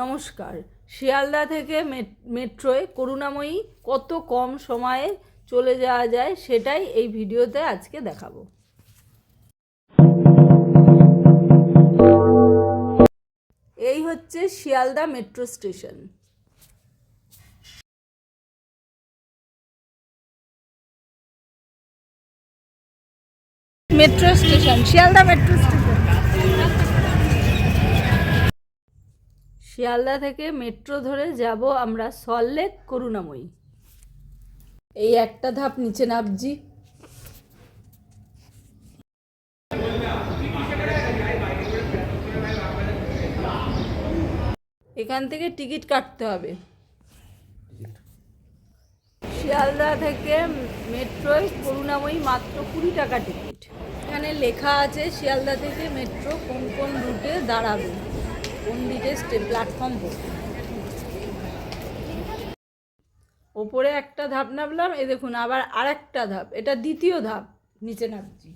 নমস্কার। শিয়ালদা থেকে মেট- মেট্রোয় করুণাময়ী কত কম সময়ে চলে যাওয়া যায় সেটাই এই ভিডিওতে আজকে দেখাবো। এই হচ্ছে Sealdah metro station. Metro station, Sealdah metro station. Sealdah থেকে মেট্রো ধরে যাব আমরা সল্লেক করুণাময়ী। এই একটা ধাপ নিচে নামছি। এখান থেকে টিকিট কাটতে হবে। শিয়ালদা থেকে মেট্রোয় করুণাময়ী মাত্র কুড়ি টাকা টিকিট। এখানে লেখা আছে শিয়ালদা থেকে মেট্রো কোন কোন রুটে দাঁড়াবে। কোন স্টে প্ল্যাটফর্ম ওপরে একটা ধাপ নামলাম এ দেখুন আবার আরেকটা ধাপ, এটা দ্বিতীয় ধাপ, নিচে নামছি।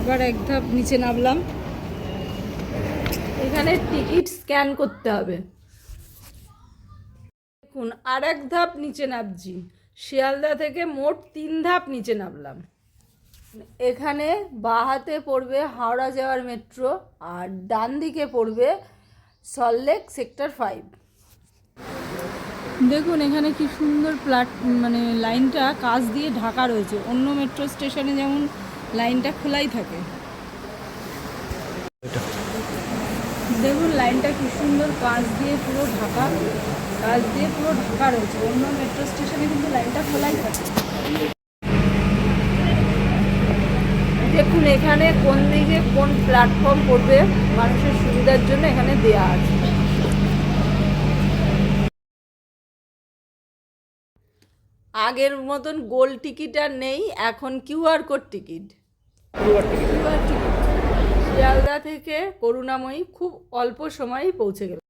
আবার এক ধাপ নিচে নামলাম। এখানে টিকিট স্ক্যান করতে হবে। দেখুন আর এক ধাপ নিচে নামছি। শিয়ালদা থেকে মোট তিন ধাপ নিচে নামলাম। এখানে বাঁ হাতে পড়বে হাওড়া যাওয়ার মেট্রো আর ডান দিকে পড়বে সল্লেক সেক্টর ফাইভ দেখুন, এখানে কি সুন্দর প্লাট মানে লাইনটা কাজ দিয়ে ঢাকা রয়েছে। অন্য মেট্রো স্টেশনে যেমন লাইনটা খোলাই থাকে। দেখুন লাইনটা কি সুন্দর কাজ দিয়ে পুরো ঢাকা কাজ দিয়ে পুরো ঢাকা রয়েছে। অন্য মেট্রো স্টেশনে কিন্তু লাইনটা খোলাই থাকে। দেখুন এখানে কোন দিকে কোন প্ল্যাটফর্ম পড়বে মানুষের সুবিধার জন্য এখানে দেয়া আছে। আগের মতন গোল টিকিট আর নেই এখন QR code ticket QR ticket থেকে করুণাময়ী খুব অল্প সময়েই পৌঁছে গেল।